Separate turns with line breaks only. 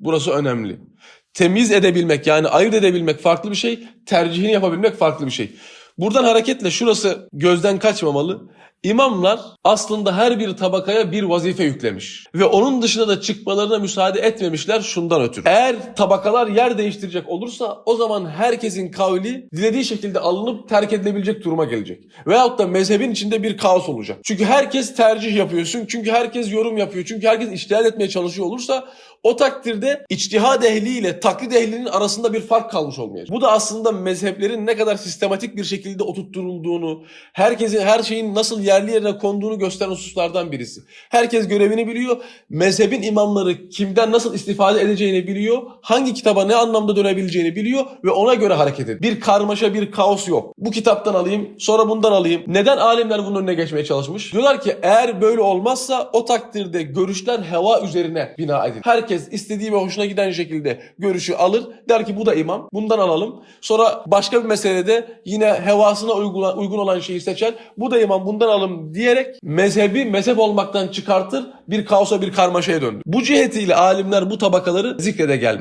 Burası önemli. Temiz edebilmek yani ayırt edebilmek farklı bir şey, tercihini yapabilmek farklı bir şey. Buradan hareketle şurası gözden kaçmamalı. İmamlar aslında her bir tabakaya bir vazife yüklemiş. Ve onun dışına da çıkmalarına müsaade etmemişler şundan ötürü. Eğer tabakalar yer değiştirecek olursa o zaman herkesin kavli dilediği şekilde alınıp terk edilebilecek duruma gelecek. Veyahut da mezhebin içinde bir kaos olacak. Çünkü herkes tercih yapıyorsun. Çünkü herkes yorum yapıyor. Çünkü herkes iştihad etmeye çalışıyor olursa o takdirde içtihad ehliyle taklit ehlinin arasında bir fark kalmış olmayacak. Bu da aslında mezheplerin ne kadar sistematik bir şekilde oturtturulduğunu, herkesin her şeyin nasıl yerli yerine konduğunu gösteren hususlardan birisi. Herkes görevini biliyor. Mezhebin imamları kimden nasıl istifade edeceğini biliyor. Hangi kitaba ne anlamda dönebileceğini biliyor ve ona göre hareket ediyor. Bir karmaşa, bir kaos yok. Bu kitaptan alayım, sonra bundan alayım. Neden alimler bunun önüne geçmeye çalışmış? Diyorlar ki eğer böyle olmazsa o takdirde görüşler heva üzerine bina edilir. Herkes istediği ve hoşuna giden şekilde görüşü alır. Der ki bu da imam. Bundan alalım. Sonra başka bir meselede yine hevasına uygun, uygun olan şeyi seçer. Bu da imam bundan alalım diyerek mezhebi mezhep olmaktan çıkartır. Bir kaosa bir karmaşaya döndür. Bu cihetiyle alimler bu tabakaları zikrede gelmiş.